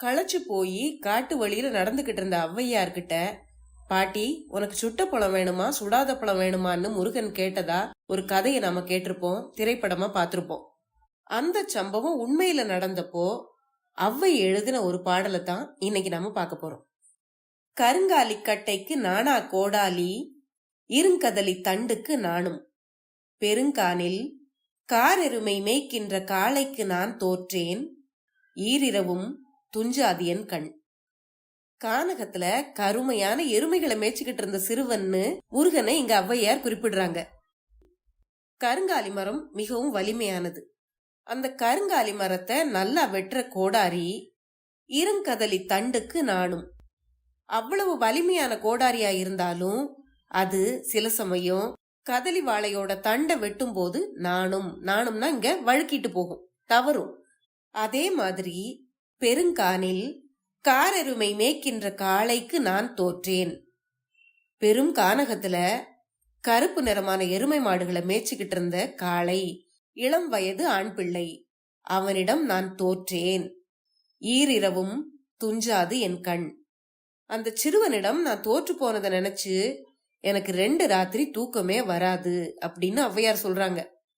களைச்சு போய் காட்டு வழியில நடந்துகிட்டு இருந்த ஔவையார்கிட்ட பாட்டி உனக்கு சுட்ட பழம் வேணுமா சுடாத பழம் வேணுமான்னு முருகன் கேட்டதா? ஒரு கதையை நாம கேட்டிருப்போம் திரைப்படமா பார்த்திருப்போம். அந்த சம்பவம் உண்மையில நடந்தப்போ அவ்வை எழுதின ஒரு பாடலை தான் இன்னைக்கு நாம பார்க்க போறோம். கருங்காலி கட்டைக்கு நானா கோடாலி இருங்கதலி தண்டுக்கு நானும் பெருங்கானில் காரெருமை மேய்க்கின்ற காளைக்கு நான் தோற்றேன். ஈரிரவும் துஞ்சாதியன் கண். கானகத்துல கருமையான எருமைகளை மேய்ச்சிக்கிட்டு இருந்த சிறுவன்னு முருகனை இங்க ஔவையார் குறிப்பிடுறாங்க. கருங்காலி மரம் மிகவும் வலிமையானது. அந்த கருங்காலி மரத்தை நல்லா வெட்டுற கோடாரி இருங்கதலி தண்டுக்கு நானும் அவ்வளவு வலிமையான கோடாரியா இருந்தாலும் அது சில சமயம் கதலி வாழையோட தண்டை வெட்டும் போது நானும் நானும்னா இங்க வழுக்கிட்டு போகும் தவறும். அதே மாதிரி பெருங்கானில் காரெருமை மேய்க்கின்ற காளைக்கு நான் தோற்றேன். பெரும் கானகத்துல கருப்பு நிறமான எருமை மாடுகளை மேய்ச்சிக்கிட்டு இருந்த காளை இளம் வயது ஆண் பிள்ளை. அவனிடம் நான் தோற்றேன். ஈரிரவும் துஞ்சாது என் கண். அந்த சிறுவனிடம் நான் தோற்று போனதை நினைச்சு எனக்கு ரெண்டு ராத்திரி தூக்கமே வராது அப்படின்னு ஔவையார் சொல்றாங்க.